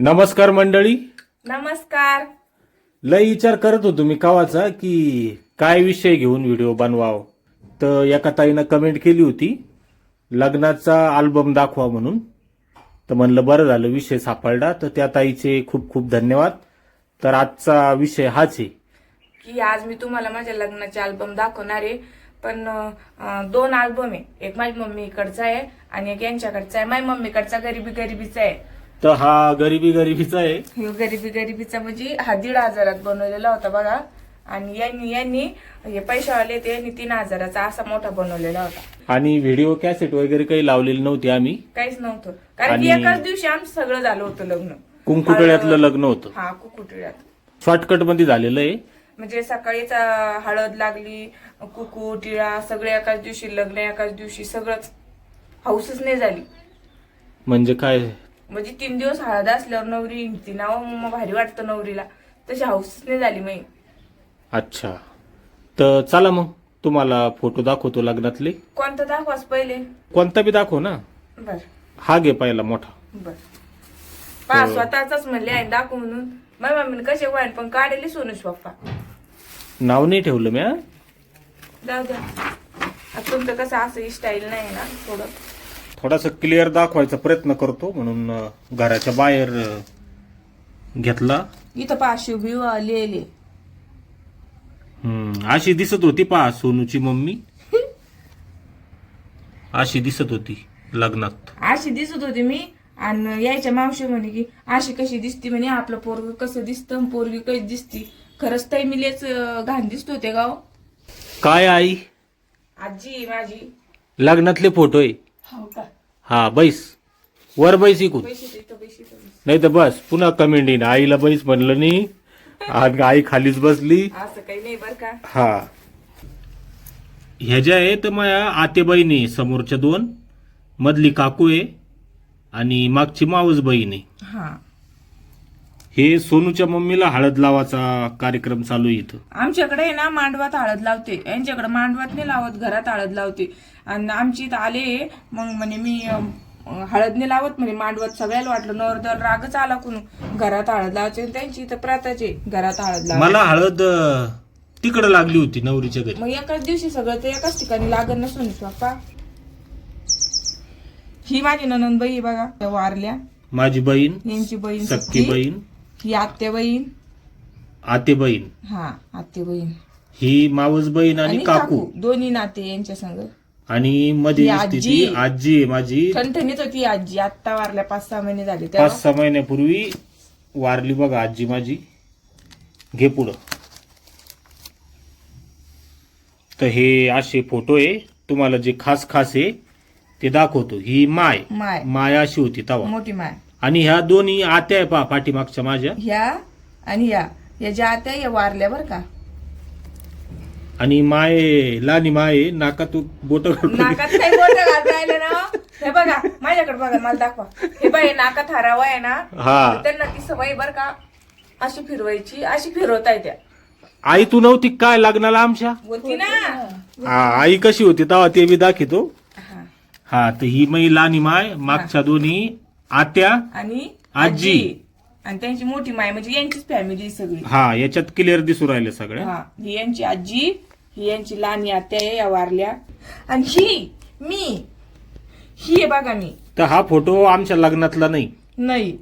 नमस्कार मंडळी. नमस्कार. लय विचार करत होतो मी कावाचा की काय विषय घेऊन व्हिडिओ बनवाव. तर एका ताईनं कमेंट केली होती लग्नाचा अल्बम दाखवा म्हणून. तर म्हणलं बरं झालं विषय सापडला. तर त्या ताईचे खूप खूप धन्यवाद. तर आजचा विषय हाच आहे. की आज मी तुम्हाला माझ्या लग्नाचे अल्बम दाखवणार आहे. पण अं, दोन अल्बम आहे. एक माझी मम्मीकडचा आहे आणि एक यांच्याकडचा आहे. माझ्या मम्मीकडचा गरिबी गरिबीचा आहे. तर हा गरिबी गरिबीचा आहे. ह्यो गरिबी गरिबीचा म्हणजे हा दीड हजारात बनवलेला होता बघा. आणि यांनी यांनी हे पैशावाले ते यांनी तीन हजाराचा असा मोठा बनवलेला होता. आणि व्हिडिओ कॅसेट वगैरे काही लावलेली नव्हती आम्ही. काहीच नव्हतं. कारण की आणि- एकाच दिवशी आमचं सगळं झालं होतं लग्न. कुंकुटळ्यातलं लग्न होतं. हा कुकुटिळ्यात. शॉर्टकटमध्ये झालेलं आहे. म्हणजे सकाळीच अं, हळद लागली कुकू टिळा सगळे एकाच दिवशी लग्न एकाच दिवशी सगळंच. हाऊसच नाही झाली. म्हणजे काय? म्हणजे तीन दिवस हळद असल्यावर नवरी ती नाव मग भारी वाटतं नवरीला. तशी हाऊसच नाही झाली मी अच्छा. तर चला मग तुम्हाला फोटो दाखवतो लग्नातले. कोणतं दाखवाच पहिले? कोणता बी दाखव ना. बर. हा घे पहिला मोठा. बर. पा स्वतःच म्हणले आहे दाखव म्हणून. माझ्या मम्मीने कसे वाईन पण काढले सोनूश पप्पा. नाव नाही ठेवलं मी हा. जाऊ द्या. आता तुमचं कसं असं स्टाईल नाही ना थोडं. थोडासा क्लिअर दाखवायचा प्रयत्न करतो म्हणून अं, घराच्या बाहेर अं, घेतला. इथं पा शुभी लिहिले. हम्म, अशी दिसत होती पहा सोनूची मम्मी. अशी दिसत होती लग्नात. अशी दिसत होती मी. आणि यायच्या मावशी म्हणे की अशी कशी दिसती म्हणे आपलं पोरग कसं दिसतं पोरगी कशी दिसती. खरंच ताई मी लेच अं, घाण दिसत होते गाव. काय आई? आजी माझी. लग्नातले फोटो आहे. हो हा बैस. वर बैस इकून. नाही तर बस पुन्हा कमेंट येईन आईला बैस म्हणलं नाही आणि आई खालीच बसली. असं काही नाही बर का? हा. ह्या ज्या आहे तर माझ्या आते बहिणी समोरच्या दोन मधली काकू आहे आणि मागची मावस बहीण आहे हा सोनूच्या मम्मीला हळद लावाचा कार्यक्रम चालू आहे इथं. आमच्याकडे आहे ना मांडवात हळद लावते. यांच्याकडे मांडवात नाही लावत घरात हळद लावते. आणि आमची इथं आले मग म्हणे मी अं, हळद नाही लावत म्हणे मांडवात. सगळ्याला वाटलं नवरदर रागच आला कुणू. घरात हळद लावायची त्यांची इथं प्रथाचे घरात हळद लावायची. मला हळद अं, तिकडं लागली होती नवरीच्या घरी. मग एकाच दिवशी सगळं ते एकाच ठिकाणी लागण नसून बाप्पा. ही माझी ननंदबाई आहे बघा त्या वारल्या. माझी बहीण यांची बहीण सक्की सक्की. बहीण. ही आत्या बहीण आते बहीण हा आत्या बहीण ही मावस बहीण आणि काकू. दोन्ही नाते यांच्या संग. आणि मध्ये ही आजी. आजी आहे माझी. ठणठणीत होती आजी. आत्ता वारल्या पाच सहा महिने झाले. पाच सहा महिन्यापूर्वी वारली बघा आजी माझी. घे पुढं. तर हे असे फोटो आहे. तुम्हाला जे खास खास आहे ते दाखवतो. ही माय. माय. माय अशी होती तवा. मोठी माय. आणि ह्या दोन्ही आत्या आहे पा पाठीमागच्या माझ्या. ह्या आणि या. या ज्या आत्या या वारल्या बर का. आणि माय लानी माय नाका तू बोट नाकात काही बोट घालता राहिले ना हे? बघा माझ्याकडे बघा मला दाखवा. हे बाई नाकात हरावा आहे ना हा. तर त्यांना ती सवय बर का अशी फिरवायची अशी फिरवता येत्या आई तू नव्हती काय लग्नाला आमच्या? होती ना. हा आई कशी होती तेव्हा ते बी दाखवतो हा. हा. तर ही मै लानी माय मागच्या दोन्ही आत्या आणि आजी. आणि त्यांची मोठी माय म्हणजे यांचीच फॅमिली सगळी. हा याच्यात क्लिअर दिसू राहिले सगळ्या हा ही यांची आजी ही यांची लहान आत्या आहे या वारल्या. आणि ही मी. ही आहे बघा मी. तर हा फोटो आमच्या लग्नातला नाही. नाही.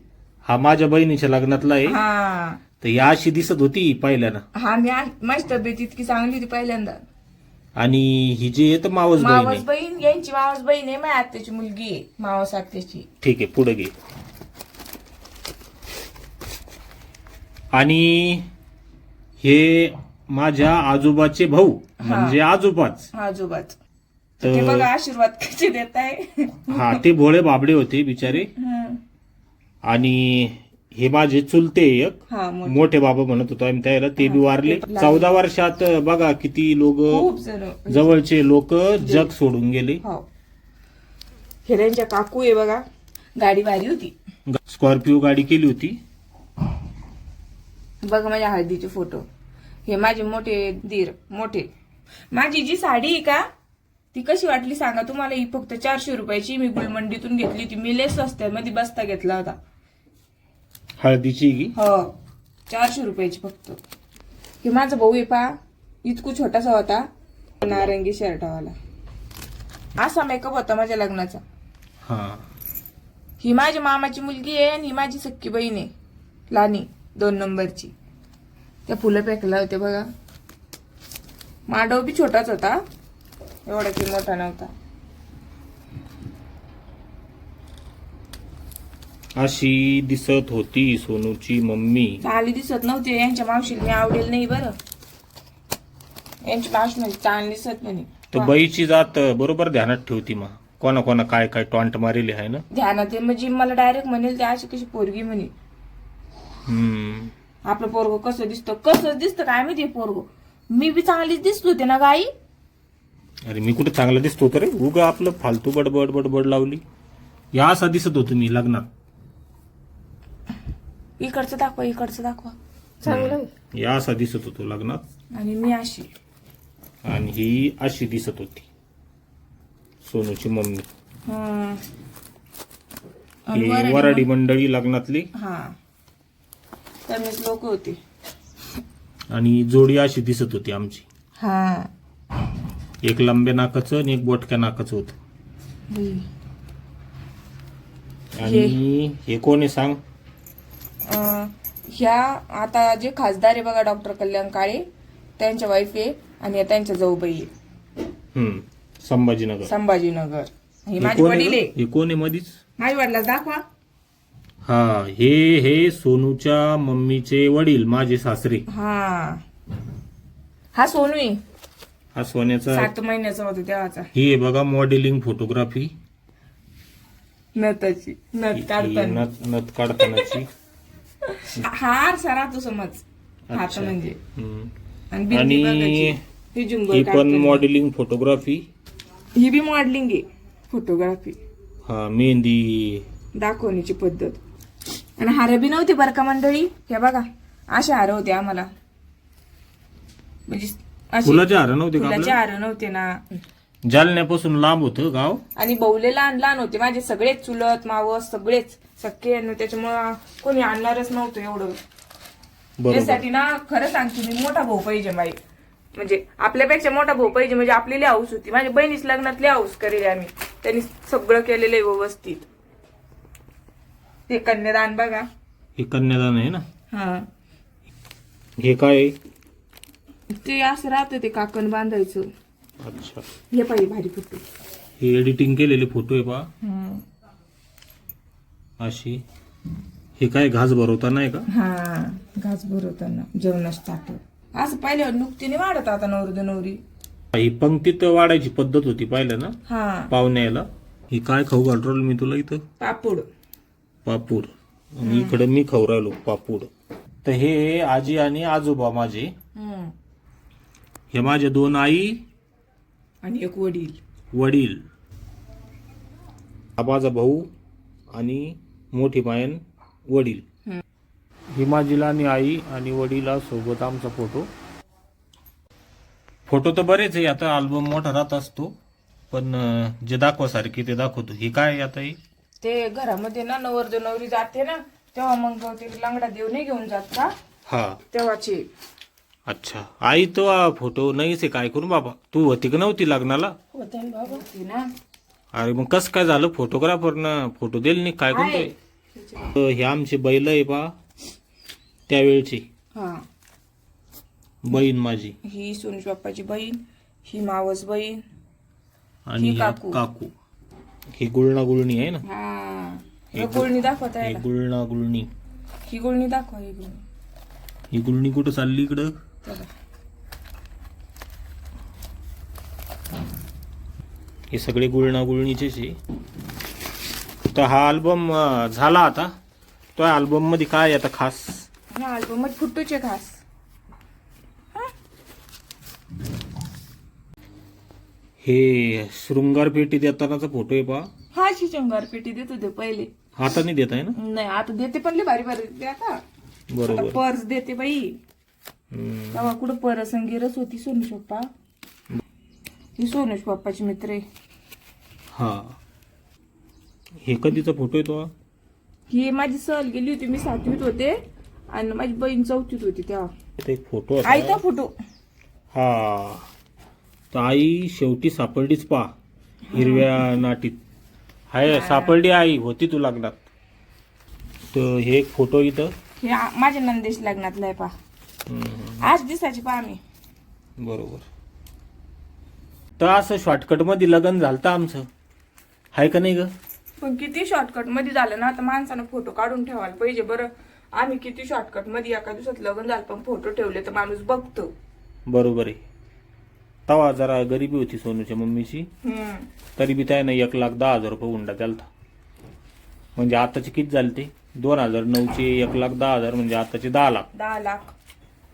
हा माझ्या बहिणीच्या लग्नातला आहे. हा. तर ही अशी दिसत होती पहिल्यानं हा मी आ- माझी तब्येत इतकी चांगली होती पहिल्यांदा. आणि ही जी आहे तर मावस बहीण मावस आहे. बहीण यांची मावस बहीण आहे माझ्या आत्याची मुलगी आहे मावस आत्याची. ठीक आहे पुढे घे. आणि हे माझ्या आजोबाचे भाऊ म्हणजे आजोबाच. आजोबाच. तर ते तर बघा आशीर्वाद कसे देत आहे हा ते भोळे बाबडे होते बिचारे. आणि हे माझे चुलते एक. हा मोठे. मोठे बाबा म्हणत होतो आम्ही त्याला ते बी वारले. चौदा वर्षात बघा किती लोक खूप जण जवळचे लोक जग सोडून गेले. हो. हिऱ्यांच्या काकू आहे बघा. गाडी भारी होती. स्कॉर्पिओ गाडी केली होती. बघा माझ्या हळदीचे फोटो. हे माझे मोठे दीर मोठे. माझी जी साडी आहे का ती कशी वाटली सांगा तुम्हाला? ही फक्त चारशे रुपयाची मी गुलमंडीतून घेतली होती. मी लेस स्वस्त्यामध्ये बस्ता घेतला होता. हळदीची की हो चारशे रुपयाची फक्त. हे माझा भाऊ आहे पा इतकू छोटासा होता. नारंगी शर्टावाला. असा मेकअप होता माझ्या लग्नाचा. हा. ही माझ्या मामाची मुलगी आहे आणि ही माझी सख्खी बहीण आहे. लानी दोन नंबरची. त्या फुलं फेकल्या होत्या बघा. मांडव बी छोटाच होता. एवढा की मोठा नव्हता. अशी दिसत होती सोनूची मम्मी. चांगली दिसत नव्हती यांच्या मावशीला मी आवडेल नाही बरं. यांची मावशी म्हणजे चांगली दिसत म्हणे तर बाईची जात बरोबर ध्यानात ठेवती मग. कोणा कोणा काय काय टॉन्ट मारेली आहे ना? ध्यानात आहे म्हणजे मला डायरेक्ट म्हणेल ते अशी कशी पोरगी म्हणे. हम्म. आपलं पोरग कसं दिसतं कसं दिसतं काय माहिती पोरग? मी बी चांगलीच दिसत होते ना गाई? अरे मी कुठे चांगला दिसतो तर रे? उगा आपलं फालतू बडबड बडबड लावली. या असा दिसत होतो मी लग्नात. इकडचं दाखवा इकडचं दाखवा. चांगलं या असा दिसत होतो लग्नात. आणि मी अशी. आणि ही अशी दिसत होती. सोनूची मम्मी. हं. आणि ही वराडी वराडी मंडळी लग्नातली. हा. लोक होते. आणि जोडी अशी दिसत होती आमची. हा. एक लंब्या नाकाचं आणि एक बोटक्या नाकाचं होतं. हं. आणि हे कोण आहे सांग? ह्या आता जे खासदार आहे बघा डॉक्टर कल्याण काळे त्यांच्या वाईफ आहे आणि त्यांच्या जाऊबाई आहे. हम्म. संभाजीनगर. संभाजीनगर. हे हे माझे कोण आहे? वडील ग? आहे. हे कोण आहे मधीच? माझ्या वडिला दाखवा. हा हे हे सोनूच्या मम्मीचे वडील माझे सासरे. हा. हा सोनू आहे. हा सोन्याचा सात महिन्याचा होता तेव्हाचा. ही आहे बघा मॉडेलिंग फोटोग्राफी नताची नत काढताना. नथ नथ काढतानाची. हा आरसा राहतो समज. हात. म्हणजे. आणि. ही ही पण. मॉडेलिंग फोटोग्राफी ही बी मॉडेलिंग आहे. फोटोग्राफी हा मेहंदी दाखवण्याची पद्धत. आणि हार बी नव्हती बरं का मंडळी? हे बघा. असे हार होते आम्हाला. म्हणजे असे फुलाचे हार नव्हते का फुलाचे? हार नव्हते ना. जालन्यापासून लांब होतं गाव? आणि बौले लहान लहान होते. माझे सगळेच चुलत मावस सगळेच सख्खे आणि त्याच्यामुळं कोणी आणणारच नव्हतं एवढं. त्यासाठी ना खरं सांगते मी मोठा भाऊ पाहिजे बाई म्हणजे आपल्यापेक्षा मोठा भाऊ पाहिजे म्हणजे आपली हाऊस होती. माझ्या बहिणीच लग्नातली हाऊस करेल आम्ही. त्यांनी सगळं केलेलं आहे व्यवस्थित. हे कन्यादान बघा. हे कन्यादान आहे ना? हा. हे काय? ते असं राहतं ते काकण बांधायचं. अच्छा. हे पाहिजे भारी फोटो. हे एडिटिंग केलेले फोटो आहे पा अशी. हे काय घास भरवता नाही का? हा घास भरवताना जेवणाच ताट असं पाहिल्यावर नुकतीने वाढत आता नवरी नवरी. ही पंक्तीत वाढायची पद्धत होती पाहिलं ना? हा. पाहुण्याला. ही काय खाऊ घालतो मी तुला इथं? पापूड. पापूड. आणि इकडे मी खाऊ राहिलो पापूड. तर हे आजी आणि आजोबा माझे. हे माझे दोन आई आणि एक वडील. वडील. हा माझा भाऊ आणि मोठी मायन वडील. ही माझी लहानी आई आणि वडिला सोबत आमचा फोटो. फोटो तर बरेच आहे आता अल्बम मोठा राहत असतो पण अं, जे दाखवासारखे ते दाखवतो. ही काय आता ही? ते घरामध्ये ना नवरदेव नवरी जाते ना तेव्हा मग ते लंगडा देव नाही घेऊन जात का? हा. तेव्हाचे. अच्छा. आई तो हा फोटो नाहीच आहे काय करू बाबा? तू होती का नव्हती लग्नाला? होते ना बाबा. ते ना. अरे मग कसं काय झालं? फोटोग्राफरनं फोटो दिले नाही काय आहे. कोणतं हे आमचे बैल आहे पा त्यावेळची. हा. बहीण माझी. ही सोनूश बाप्पाची बहीण ही मावस बहीण आणि ही काकू. काकू. ही गुळणा गुळणी आहे ना? हा. हे गुळणी दाखवता ही गुळणा गुळणी ही गुळणी दाखवा ही गुळणी. ही गुळणी कुठं चालली इकडं. हे सगळे गुळणा गुळणीचेच आहे तर हा अल्बम झाला आता. तो अल्बममध्ये काय आता खास? ह्या अल्बमात फुट्टूचे खास. हे? शृंगार पेटी देतानाचा फोटो आहे पा हा शिशंगार पेटी देत होते पहिले. हाताने नाही देत आहे ना? नाही आता देते पण लय भारी भारी. देते. आता बरोबर पर्स देते बाई. तेव्हा कुठं परस गिरस होती सोनूश पप्पा ही सोनूश पप्पाची मित्र आहे. हा. हे कधीचा फोटो आहे तो हा? ही माझी सहल गेली होती मी सातवीत होते आणि माझी बहीण चौथीत होती तेव्हा. इथे एक फोटो होता. आईचा फोटो हा. तर आई शेवटी सापडलीच पा हिरव्या नाटीत. हाय सापडली आई होती तू लग्नात. तर हे एक फोटो इथं. हे आ- माझ्या नंदेश लग्नातला आहे पा. आज दिसाची पा आम्ही. बरोबर. तर असं शॉर्टकटमध्ये लग्न झालं आमचं. हाय का नाही ग? पण किती शॉर्टकटमध्ये झालं ना आता माणसानं फोटो काढून ठेवायला पाहिजे बरं. आम्ही किती शॉर्टकटमध्ये एका दिवसात लग्न झालं पण फोटो ठेवले तर माणूस बघतो. बरोबर आहे. तवा जरा गरिबी होती सोनूच्या मम्मीची. तरी बी त्यानं एक लाख दहा हजार रुपये हुंडा द्यालता म्हणजे आताचे किती झाले ते दोन हजार नऊचे एक लाख दहा हजार म्हणजे आताचे दहा लाख. दहा लाख.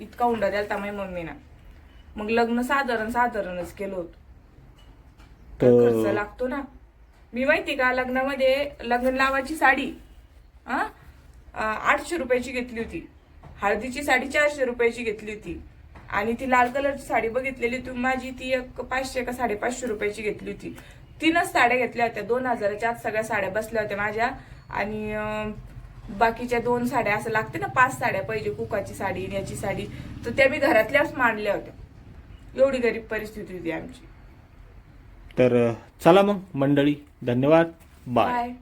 इतका हुंडा द्याल माझ्या मम्मीना. मग लग्न साधारण साधारणच केलं होतं. तर खर्च लागतो ना? मी माहिती का लग्नामध्ये लग्न लावाची साडी हा आठशे रुपयाची घेतली होती. हळदीची साडी चारशे रुपयाची घेतली होती. आणि ती लाल कलरची साडी बघितलेली तू माझी ती एक पाचशे का साडेपाचशे रुपयाची घेतली होती. तीनच साड्या घेतल्या होत्या दोन हजाराच्या आत सगळ्या साड्या बसल्या होत्या माझ्या. आणि बाकीच्या दोन साड्या असं लागते ना पाच साड्या पाहिजे कुकाची साडी याची साडी तर त्या मी घरातल्याच मांडल्या होत्या. एवढी गरीब परिस्थिती होती आमची. तर चला मग मंडळी धन्यवाद. बाय